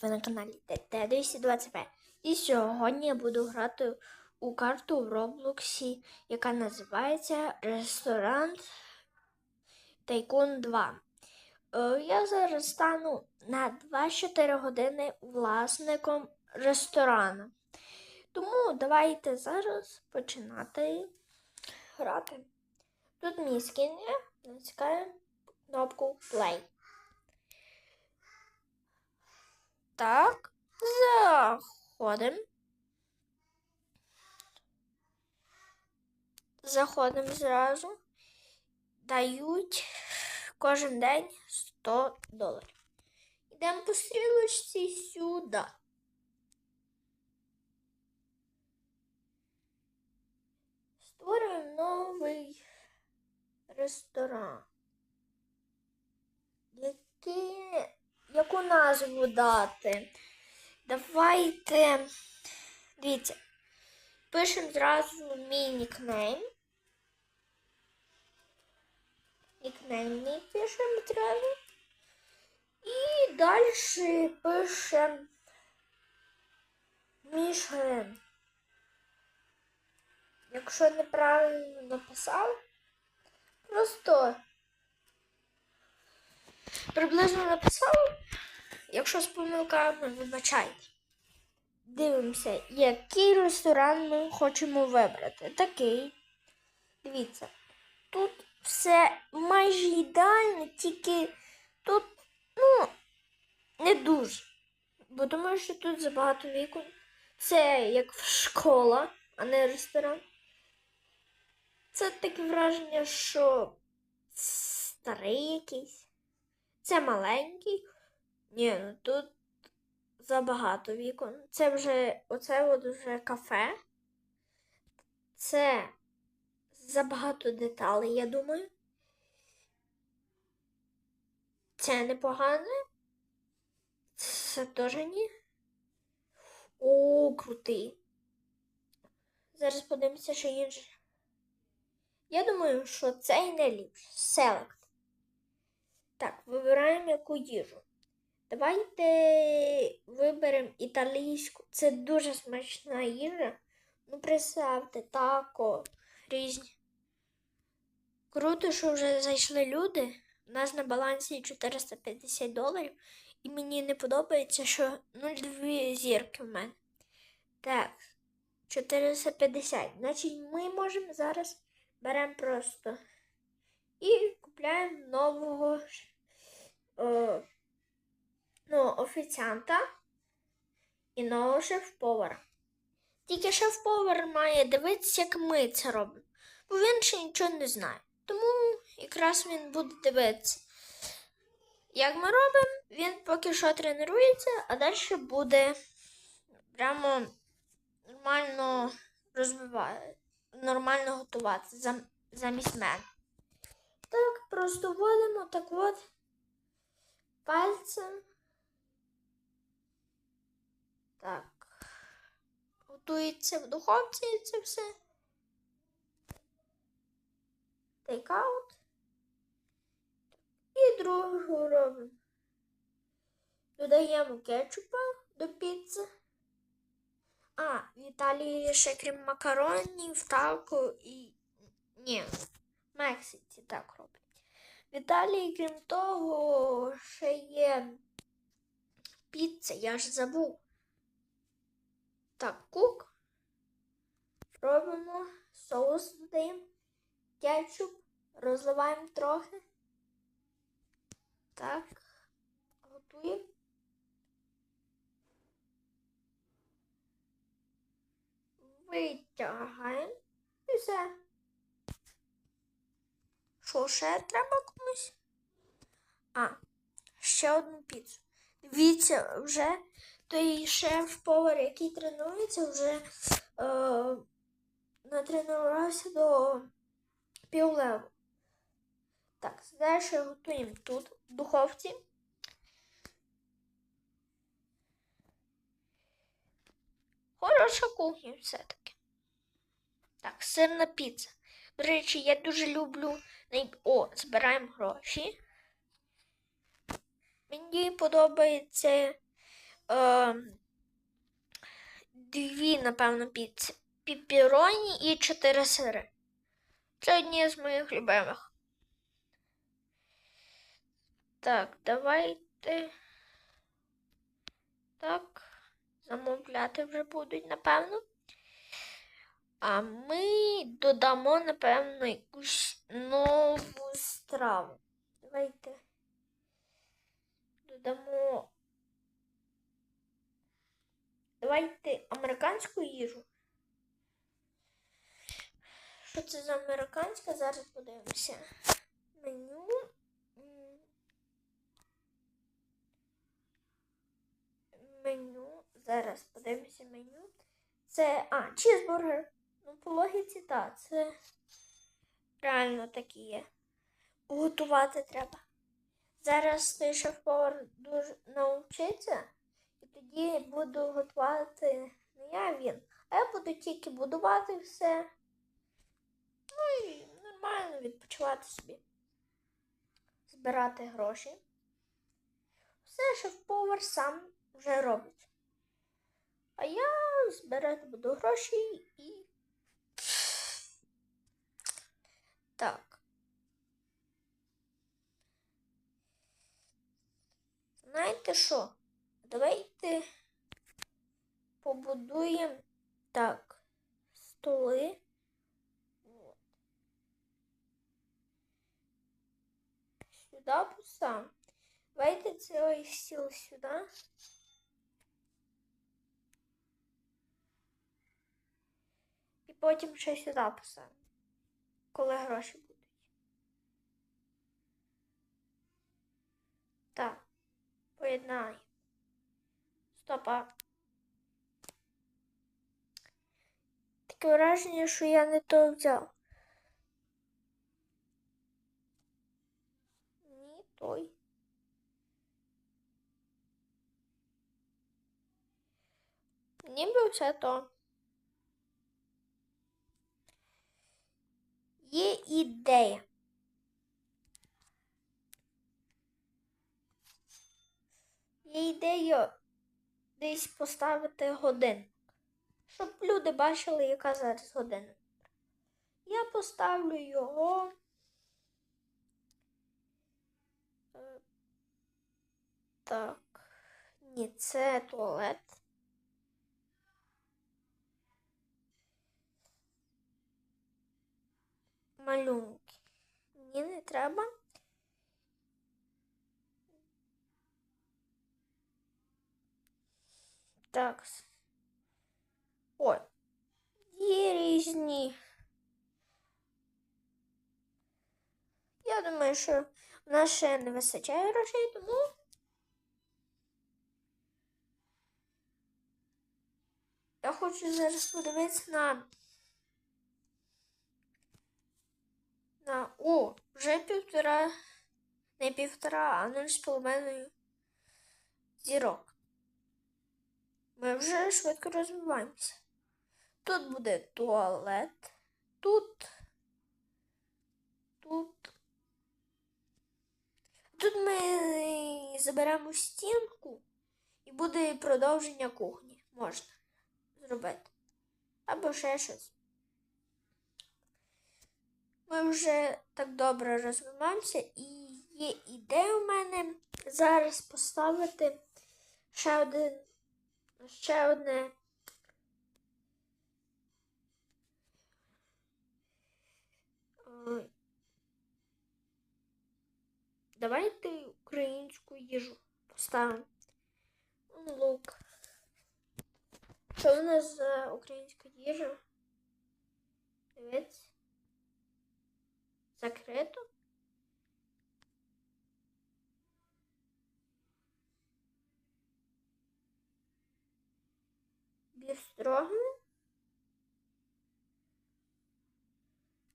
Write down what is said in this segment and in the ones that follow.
Привіт! Ви на каналі ТТ225. І сьогодні я буду грати у карту в Роблоксі, яка називається Ресторан Тайкун 2. Е, Я зараз стану на 24 години власником ресторану. Тому давайте зараз починати грати. Тут мій скін є, натискаємо кнопку Play. Так, заходимо. Заходимо зразу. Дають кожен день 100 доларів. Йдемо по стрілочці сюди. Створюємо новий ресторан. Який яку назву дати? Давайте. Дивіться. Пишемо зразу мій нікнейм. Нікнейм мій пишемо зразу. І далі пишемо Мішлен. Якщо неправильно написав, просто приблизно написав. Якщо з помилками, вибачайте. Дивимося, який ресторан ми хочемо вибрати. Такий. Дивіться, тут все майже ідеально, тільки тут, ну, не дуже. Бо думаю, що тут забагато вікон. Це як школа, а не ресторан. Це таке враження, що старий якийсь. Це маленький. Ні, ну тут забагато вікон. Це вже оце от вже кафе. Це забагато деталей, я думаю. Це непогане. Це теж ні. О, крутий. Зараз подивимося, що інше. Я думаю, що цей не ліпше. Так, вибираємо яку їжу. Давайте виберемо італійську. Це дуже смачна їжа. Ну, представте, тако різні. Круто, що вже зайшли люди. У нас на балансі 450 доларів. І мені не подобається, що 0,2 зірки в мене. Так, 450. Значить, ми можемо зараз беремо просто і купляємо нового о, ну, офіціанта і нового шеф-повара. Тільки шеф-повар має дивитися, як ми це робимо, бо він ще нічого не знає. Тому якраз він буде дивитися. Як ми робимо, він поки що тренується, а далі буде прямо нормально розвивати, нормально готувати замість мене. Так, просто вводимо так от пальцем. Так. Готується в духовці це все. Тейкаут. І другу робимо. Додаємо кетчупа до піци. А, в Італії ще крім макаронів, тако і. Ні, Мексиці так роблять. В Італії, крім того, ще є піца, я ж забув. Так, кук. Робимо соус додаємо, кетчуп, розливаємо трохи. Так, готуємо. Витягаємо і все. Що ще треба комусь? А, ще одну піцу. Дивіться, вже той шеф-повар, який тренується, вже е, натренувався до півлеву. Так, далі готуємо тут, в духовці. Хороша кухня все-таки. Так, сирна піца. До речі, я дуже люблю. О, збираємо гроші. Мені подобається е, дві, напевно, піци. Піпіроні і чотири сири. Це одні з моїх любимих. Так, давайте. Так, замовляти вже будуть, напевно. А ми додамо, напевно, якусь нову страву. Давайте додамо. Давайте американську їжу. Що це за американська? Зараз подивимося. Меню. Меню. Зараз подивимося меню. Це. А, чізбургер. Ну, по логіці, так, це реально такі є. Готувати треба. Зараз той шеф-повар дуже навчиться, і тоді буду готувати не я а він, а я буду тільки будувати все. Ну і нормально відпочивати собі. Збирати гроші. Все шеф-повар сам вже робить. А я збирати буду гроші і. Так. Знаєте що? Давайте побудуємо так. Столи. Вот. Сюди поставимо. Давайте цей стіл сюди. І потім ще сюди поставимо. Коли гроші будуть. Так. Поєднаю. Стопа. Таке враження, що я не то взяв. Ні, той. Ніби все то. Є ідея. Є ідея десь поставити годинник, щоб люди бачили, яка зараз година. Я поставлю його. е, Так. Ні, це туалет. Малюнки. Мені не треба. Так. Ой. Є різні. Я думаю, що в нас ще не вистачає грошей, тому. Я хочу зараз подивитися на. На. О, вже півтора. Не півтора, а нуль з половиною зірок. Ми вже швидко розвиваємося. Тут буде туалет. Тут. Тут. Тут ми заберемо стінку і буде продовження кухні. Можна зробити. Або ще щось. Ми вже так добре розвиваємося і є ідея у мене зараз поставити ще один ще одне. Давайте українську їжу поставимо. Лук. Що у нас за українська їжа? Дивіться. Закрито? Бівстрогани?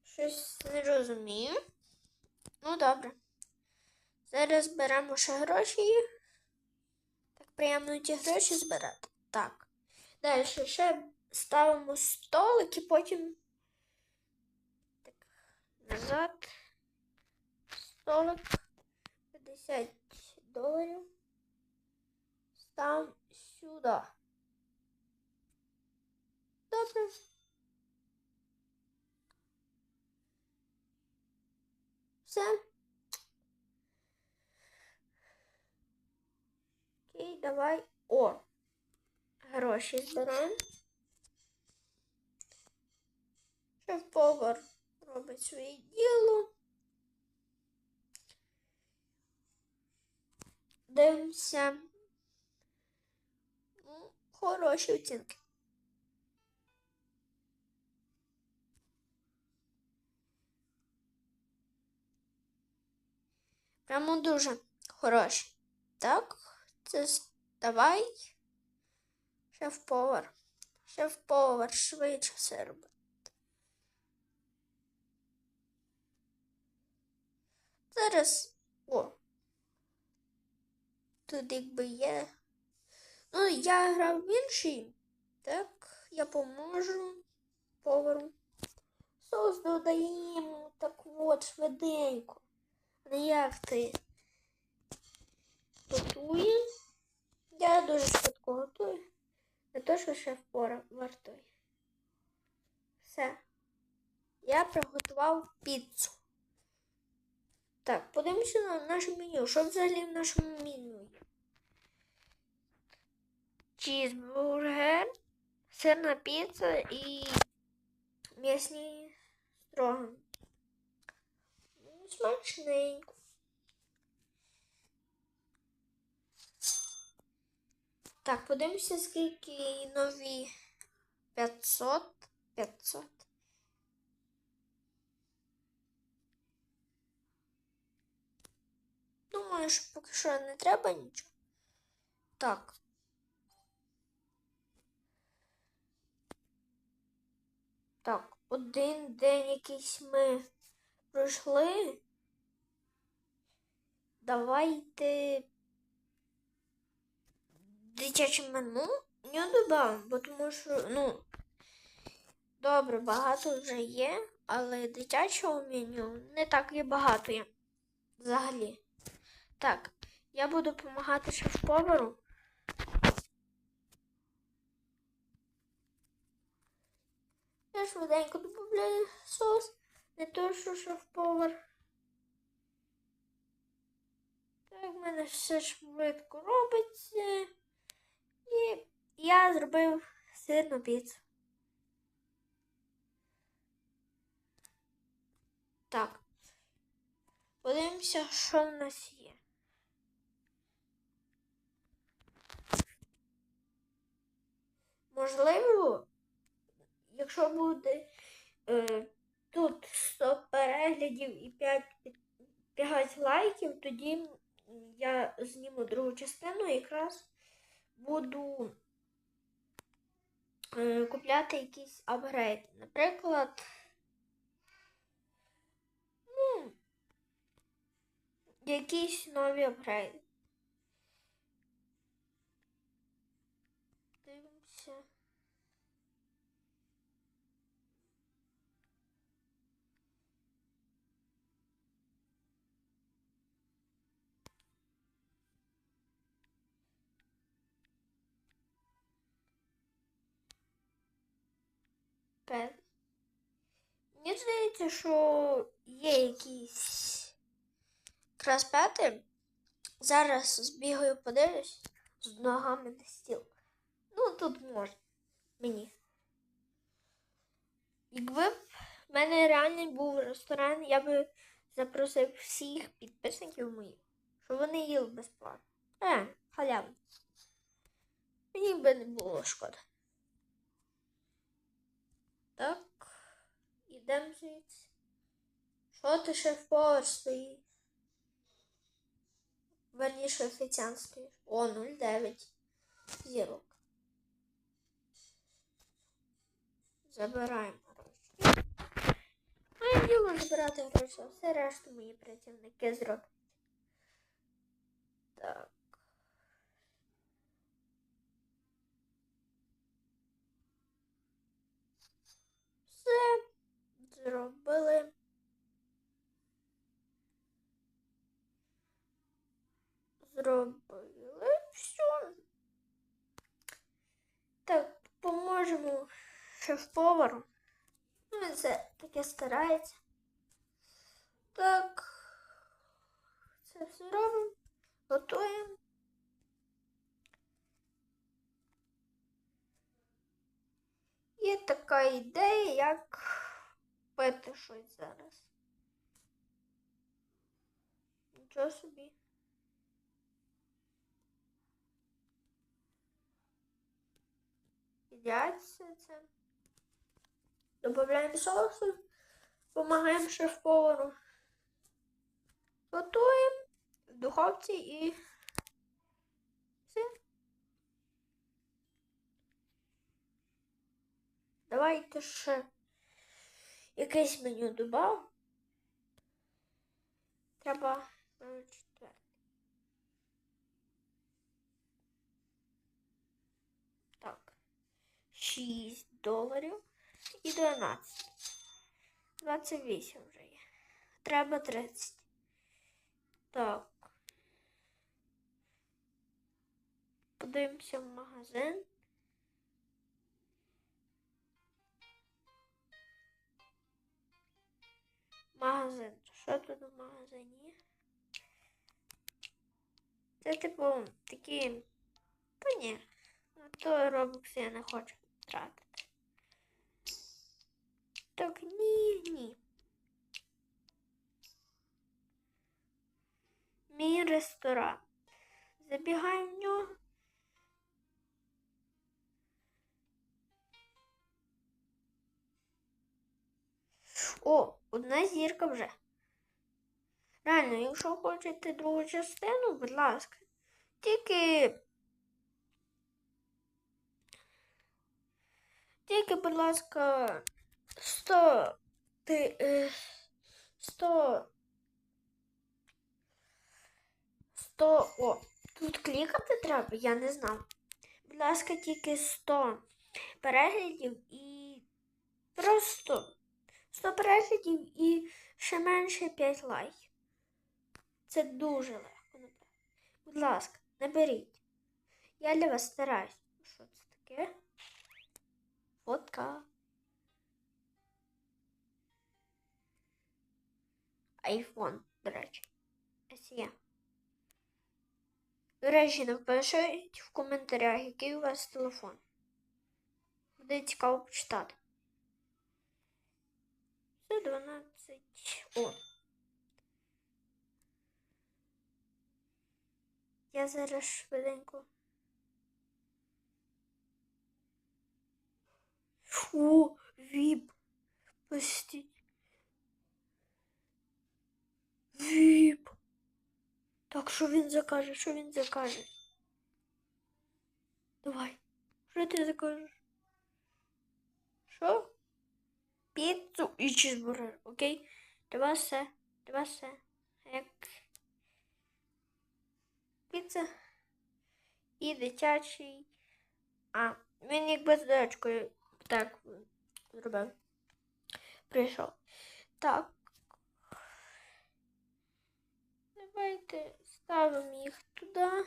Щось не розумію. Ну, добре. Зараз беремо ще гроші. Так приємно ті гроші збирати. Так. Далі ще ставимо столик і потім. Так, назад. Столик. 50 доларів. Став сюди. туди. Добре. Все. Окей, давай. О. Гроші збираємо. Шеф-повар Робить своє діло. Дивимося. Ну, хороші оцінки. Прямо дуже хороші. Так, це давай. Шеф-повар. Шеф-повар швидше все робить. Зараз. О. Тут якби є. Ну, я грав в інший. Так, я поможу повару. Соус додаємо так от швиденько. Не як ти готує. Я дуже швидко готую. Не то, що шеф пора вартує. Все. Я приготував піцу. Так, подивимося на наше меню. Що взагалі в нашому меню? Чізбургер, сирна піца і м'ясні строган. Смачненько. Так, подивимося, скільки нові 500. 500. Думаю, що поки що не треба нічого. Так. Так, один день якийсь ми пройшли. Давайте дитяче меню не додамо, бо тому що, ну, добре, багато вже є, але дитячого меню не так і багато є взагалі. Так, я буду допомагати шеф-повару. Я швиденько додаю соус, не то, що шеф-повар. Так, в мене все швидко робиться. І я зробив сирну піцу. Так. Подивимося, що в нас є. Можливо, якщо буде е, тут 100 переглядів і 5, 5 лайків, тоді я зніму другу частину і якраз буду е, купляти якийсь апгрейд. Наприклад, ну, якісь нові апгрейди. Пет. Мені здається, що є якісь якраз пети. Зараз збігаю, подивлюсь з ногами на стіл. Ну, тут можна мені. Якби в мене реально був ресторан, я би запросив всіх підписників моїх, щоб вони їли безплатно. Е, халявно. Мені би не було шкода. Так, ідемо звідси. Що ти шеф-повар стоїть? Верніше офіціант стоїш. О, 0,9 зірок. Забираємо гроші. Моє діло збирати гроші, все решту мої працівники зроблять. Так. Все зробили. Зробили все. нашому шеф-повару. Ну, він це таке старається. Так. Це все робимо. Готуємо. Є така ідея, як пити щось зараз. Нічого собі. Їдять це. Добавляємо соусу, допомагаємо шеф-повару. Готуємо в духовці і все. Давайте ще якесь меню додав. Треба е, четверте. Так. 6 доларів і 12. 28 вже є. Треба 30. Так. Подивимося в магазин. Магазин. Що тут в магазині? Це типу такі. Та ні. На то робокс я не хочу тратити. Так ні, ні. Мій ресторан. Забігаємо в нього. О, одна зірка вже. Реально, якщо хочете другу частину, будь ласка. Тільки. Тільки, будь ласка, 100. Ти, е, 100. 100. О, тут клікати треба, я не знав. Будь ласка, тільки 100 переглядів і просто 100 переглядів і ще менше 5 лайків. Це дуже легко. набрати. Будь ласка, наберіть. Я для вас стараюсь. Що це таке? Фотка. Айфон, до речі. SE. До речі, напишіть в коментарях, який у вас телефон. Буде цікаво почитати. Це 12. О. Я зараз швиденько. О, віп. Пустіть. Віп. Так, що він закаже? Що він закаже? Давай. Що ти закажеш? Що? Піцу і чизбургер, окей? Давай все. Давай все. Як піца і дитячий. А, він якби з дочкою так зробив. Прийшов. Так. Давайте ставимо їх туди.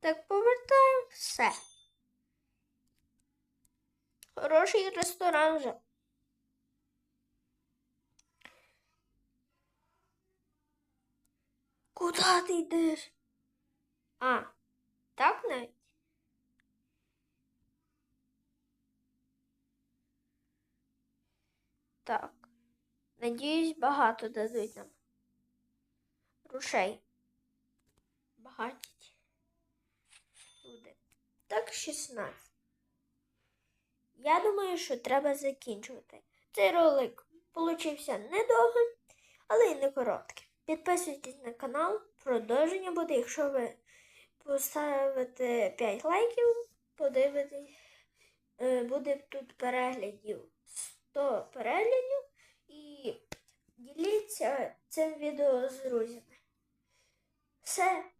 Так, повертаємо все. Хороший ресторан вже. Куда ти йдеш? А, так навіть? Так. Надіюсь, багато дадуть нам. Грошей. Багатіть. Так, 16. Я думаю, що треба закінчувати. Цей ролик получився недовгим, але й не коротким. Підписуйтесь на канал, продовження буде, якщо ви поставите 5 лайків, подивитесь, е, буде тут переглядів 100 переглядів і діліться цим відео з друзями. Все.